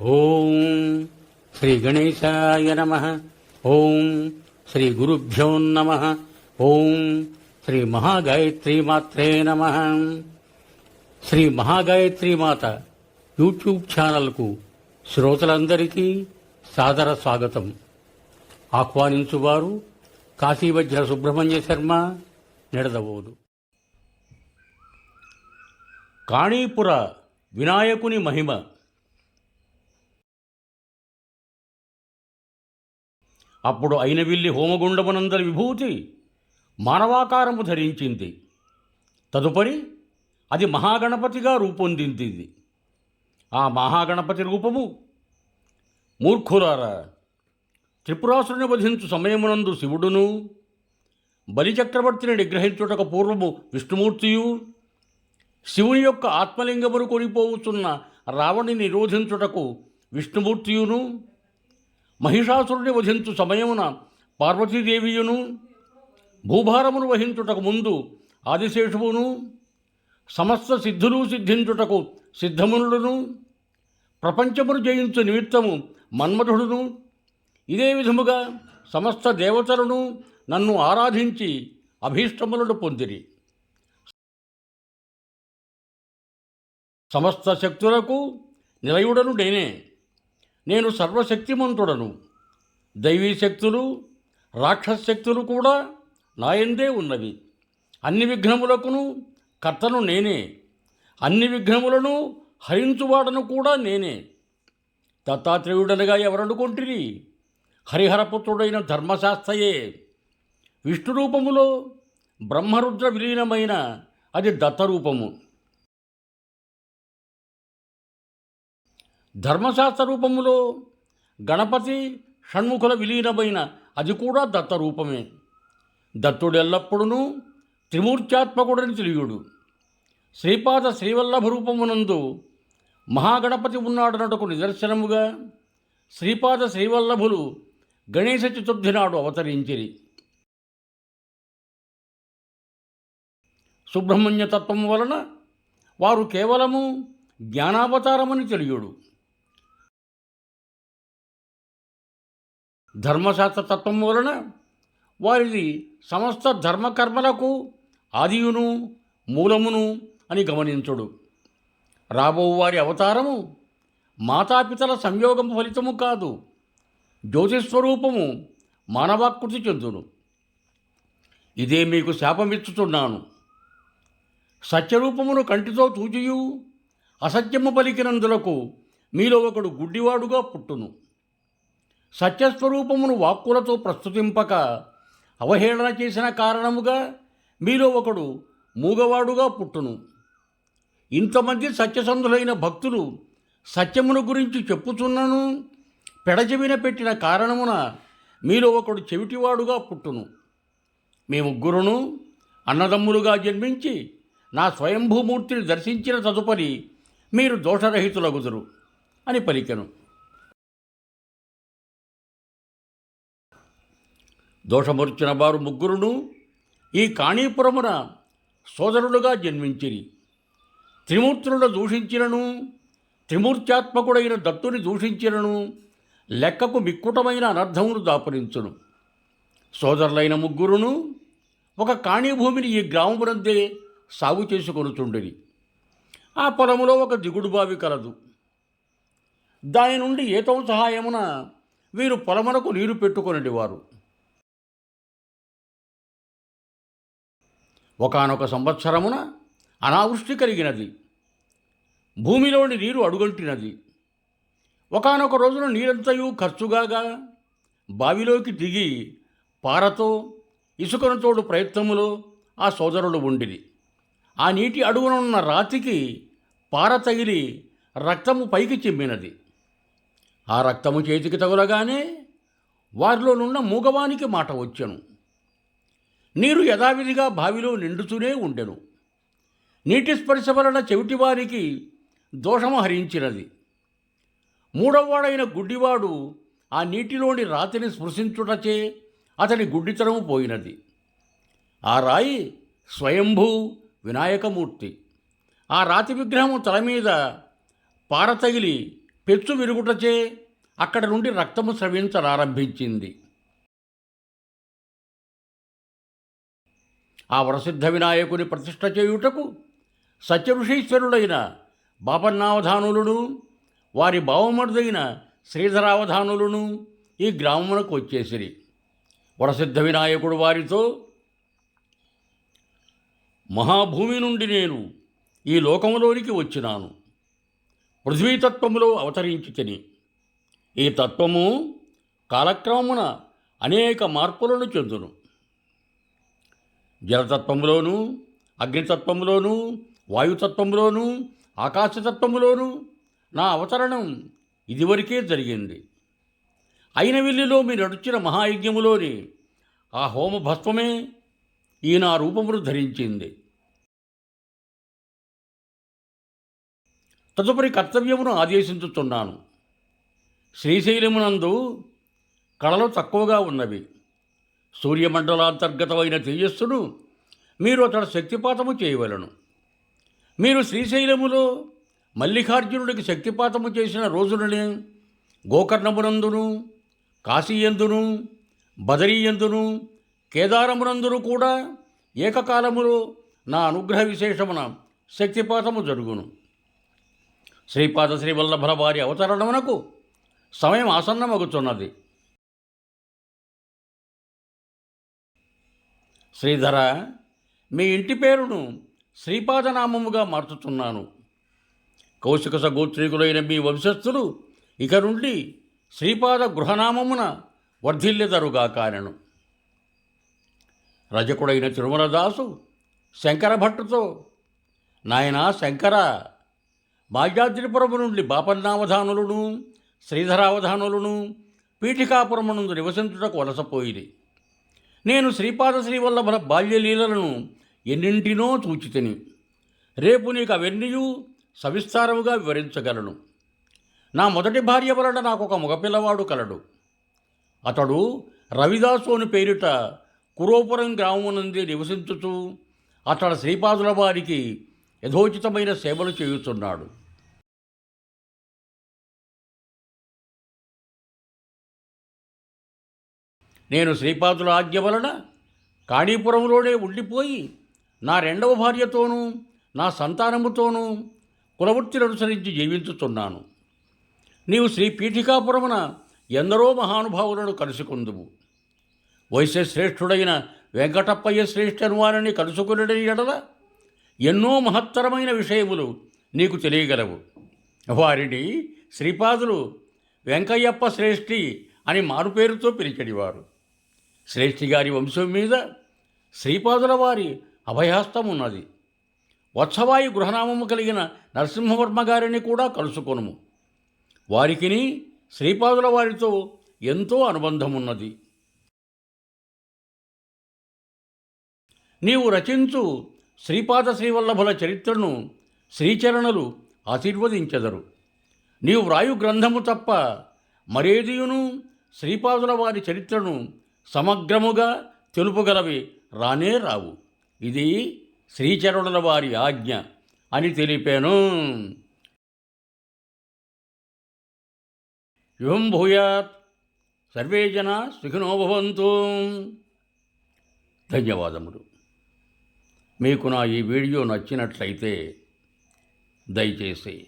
ఓం శ్రీ గణేశాయ నమ. ఓం శ్రీ గురుభ్యో నమ. ఓం శ్రీ మహాగాయత్రి మాత్రే నమ. శ్రీ మహాగాయత్రి మాత యూట్యూబ్ ఛానల్కు శ్రోతలందరికీ సాదర స్వాగతం. ఆహ్వానించువారు కాశీవజ్ర సుబ్రహ్మణ్య శర్మ నిడదవోదు. కాణీపుర వినాయకుని మహిమ. అప్పుడు అయినవిల్లి హోమగుండమునందరి విభూతి మానవాకారము ధరించింది. తదుపరి అది మహాగణపతిగా రూపొందింది. ఆ మహాగణపతి రూపము మూర్ఖురారా త్రిపురాసురుని వధించు సమయమునందు శివుడును బలిచక్రవర్తిని నిగ్రహించుటకు పూర్వము విష్ణుమూర్తియు శివుని యొక్క ఆత్మలింగమును కొనిపోవుచున్న రావణి నిరోధించుటకు విష్ణుమూర్తియును మహిషాసురుని వధించు సమయమున పార్వతీదేవియును భూభారమును వహించుటకు ముందు ఆదిశేషువును సమస్త సిద్ధులు సిద్ధించుటకు సిద్ధమునులను ప్రపంచమును జయించు నిమిత్తము మన్మధుడును. ఇదే విధముగా సమస్త దేవతలను నన్ను ఆరాధించి అభీష్టములను పొందిరి. సమస్త శక్తులకు నిలయుడను నేనే. నేను సర్వశక్తిమంతుడను. దైవీ శక్తులు రాక్షస శక్తులు కూడా నాయందే ఉన్నవి. అన్ని విఘ్నములకును కర్తను నేనే. అన్ని విఘ్నములను హరించువాడను కూడా నేనే. దత్తాత్రేయుడనగా ఎవరనుకుంటుని హరిహరపుత్రుడైన ధర్మశాస్త్రయే. విష్ణు రూపములో బ్రహ్మరుద్ర విలీనమైన అది దత్తరూపము. ధర్మశాస్త్ర రూపములో గణపతి షణ్ముఖుల విలీనమైన అది కూడా దత్తరూపమే దత్తుడు ఎల్లప్పుడూ త్రిమూర్త్యాత్మకుడని తెలియుడు. శ్రీపాద శ్రీవల్లభ రూపమునందు మహాగణపతి ఉన్నాడనటకు నిదర్శనముగా శ్రీపాద శ్రీవల్లభులు గణేశ చతుర్థి నాడు అవతరించిరి. సుబ్రహ్మణ్య తత్వం వలన వారు కేవలము జ్ఞానావతారమని తెలియడు. ధర్మశాస్త్ర తత్వం వలన వారిది సమస్త ధర్మకర్మలకు ఆదియును మూలమును అని గమనించుడు. రాబో వారి అవతారము మాతాపితల సంయోగం ఫలితము కాదు జ్యోతిస్వరూపము మానవాకృతి చెందును. ఇదే మీకు శాపమిచ్చుతున్నాను సత్యరూపమును కంటితో చూచియు అసత్యము పలికినందులకు మీలో ఒకడు గుడ్డివాడుగా పుట్టును. సత్యస్వరూపమును వాక్కులతో ప్రస్తుతింపక అవహేళన చేసిన కారణముగా మీలో ఒకడు మూగవాడుగా పుట్టును. ఇంతమంది సత్యసంధులైన భక్తులు సత్యమును గురించి చెప్పుచున్నను పెడచెవిన పెట్టిన కారణమున మీలో ఒకడు చెవిటివాడుగా పుట్టును. మీ ముగ్గురును అన్నదమ్ములుగా జన్మించి నా స్వయంభూమూర్తిని దర్శించిన తదుపరి మీరు దోషరహితులగుదురు అని పలికెను. దోషమొచ్చిన వారు ముగ్గురును ఈ కాణీపురమున సోదరులుగా జన్మించిరి. త్రిమూర్తులను దూషించినను త్రిమూర్త్యాత్మకుడైన దత్తుని దూషించినను లెక్కకు మిక్కుటమైన అనర్థమును దాపరించును. సోదరులైన ముగ్గురును ఒక కాణీభూమిని ఈ గ్రామమునందే సాగు చేసుకొనుచుండిరి. ఆ పొలములో ఒక దిగుడు బావి కలదు. దాని నుండి ఏతం సహాయమున వీరు పొలమునకు నీరు పెట్టుకొనివారు ఒకనొక సంవత్సరమున అనావృష్టి కలిగినది. భూమిలోని నీరు అడుగంటినది. ఒకనొక రోజున నీరంతయు ఖర్చుగాగా బావిలోకి దిగి పారతో ఇసుకను తోడు ప్రయత్నములో ఆ సోదరుడు ఉండిరి. ఆ నీటి అడుగునున్న రాతికి పార తగిలి రక్తము పైకి చిమ్మినది. ఆ రక్తము చేతికి తగులగానే వారిలోనున్న మూగవానికి మాట వచ్చెను. నీరు యథావిధిగా బావిలో నిండుతూనే ఉండెను. నీటి స్పర్శ వలన చెవిటివారికి దోషము హరించినది. మూడవవాడైన గుడ్డివాడు ఆ నీటిలోని రాతిని స్పృశించుటచే అతని గుడ్డితనము పోయినది. ఆ రాయి స్వయంభూ వినాయకమూర్తి. ఆ రాతి విగ్రహము తల మీద పార తగిలి పెచ్చు విరుగుటచే అక్కడ నుండి రక్తము స్రవించనారంభించింది ఆ వరసిద్ధ వినాయకుని ప్రతిష్ఠ చేయుటకు సత్యఋషీశ్వరుడైన బాపన్నావధానులను వారి బావమరుదైన శ్రీధరావధానులను ఈ గ్రామమునకు వచ్చేసిరి. వరసిద్ధ వినాయకుడు వారితో మహాభూమి నుండి నేను ఈ లోకములోనికి వచ్చినాను. పృథ్వీతత్వములో అవతరించి తిని ఈ తత్వము కాలక్రమమున అనేక మార్పులను చెందును. జలతత్వంలోనూ అగ్నితత్వంలోనూ వాయుతత్వంలోనూ ఆకాశతత్వంలోనూ నా అవతరణం ఇదివరకే జరిగింది. అయినవిల్లిలో మీరు నడుచిన మహాయజ్ఞములోని ఆ హోమ భస్మమే ఈ నా రూపమును ధరించింది. తదుపరి కర్తవ్యమును ఆదేశించుతున్నాను శ్రీశైలమునందు కళలు తక్కువగా ఉన్నవి. సూర్యమండలాంతర్గతమైన తేజస్సును మీరు అతడు శక్తిపాతము చేయవలను. మీరు శ్రీశైలములో మల్లికార్జునుడికి శక్తిపాతము చేసిన రోజులని గోకర్ణమునందును కాశీయందును బదరీయందును కేదారమునందును కూడా ఏకకాలములో నా అనుగ్రహ విశేషమున శక్తిపాతము జరుగును. శ్రీపాద శ్రీవల్లభల వారి అవతరణమునకు సమయం ఆసన్నమగుతున్నది. శ్రీధర మీ ఇంటి పేరును శ్రీపాదనామముగా మార్చుతున్నాను. కౌశిక సగోత్రీకులైన మీ వంశస్థులు ఇక నుండి శ్రీపాద గృహనామమున వర్ధిల్లెదరుగా కానను రజకుడైన తిరుమలదాసు శంకర భట్టుతో నాయనా శంకర భాగ్యాద్రిపురము నుండి బాపన్నావధానులను శ్రీధరావధానులను పీఠికాపురము నుండి నివసించుటకు వలసపోయిరి నేను శ్రీపాద శ్రీవల్లభ బాల్యలీలలను ఎన్నింటినో చూచితిని. రేపు నీకు అవన్నీయూ సవిస్తారముగా వివరించగలను. నా మొదటి భార్య వలన నాకు ఒక మగపిల్లవాడు కలడు. అతడు రవిదాసు అని పేరిట కురోపురం గ్రామమునందే నివసించుచు అతడు శ్రీపాదుల వారికి యథోచితమైన సేవలు చేయుచున్నాడు. నేను శ్రీపాదుల ఆజ్ఞ వలన కాణీపురంలోనే ఉండిపోయి నా రెండవ భార్యతోనూ నా సంతానముతోనూ కులవృత్తిని అనుసరించి జీవించుతున్నాను. నీవు శ్రీ పీఠికాపురమున ఎందరో మహానుభావులను కలుసుకుందువు. వైశ్య శ్రేష్ఠుడైన వెంకటప్పయ్య శ్రేష్ఠను వారిని కలుసుకునడని ఎడల ఎన్నో మహత్తరమైన విషయములు నీకు తెలియగలవు. వారిని శ్రీపాదులు వెంకయ్యప్ప శ్రేష్ఠి అని మారుపేరుతో పిలిచడివారు. శ్రేష్ఠి గారి వంశం మీద శ్రీపాదుల వారి అభయహస్తం ఉన్నది. వత్సవాయు గృహనామము కలిగిన నరసింహవర్మ గారిని కూడా కలుసుకొనుము. వారికిని శ్రీపాదుల వారితో ఎంతో అనుబంధం ఉన్నది నీవు రచించు శ్రీపాద శ్రీవల్లభుల చరిత్రను శ్రీచరణులు ఆశీర్వదించెదరు. నీవు వ్రాయు గ్రంథము తప్ప మరేదియును శ్రీపాదుల వారి చరిత్రను సమగ్రముగా తెలుపుగలవి రానే రావు. ఇది శ్రీచరణుల వారి ఆజ్ఞ అని తెలిపాను. యుహం భూయాత్. సర్వే జన సుఖినోభవంతు ధన్యవాదములు. మీకు నా ఈ వీడియో నచ్చినట్లయితే దయచేసి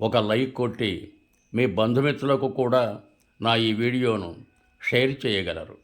ఒక లైక్ కొట్టి మీ బంధుమిత్రులకు కూడా నా ఈ వీడియోను షేర్ చేయగలరు.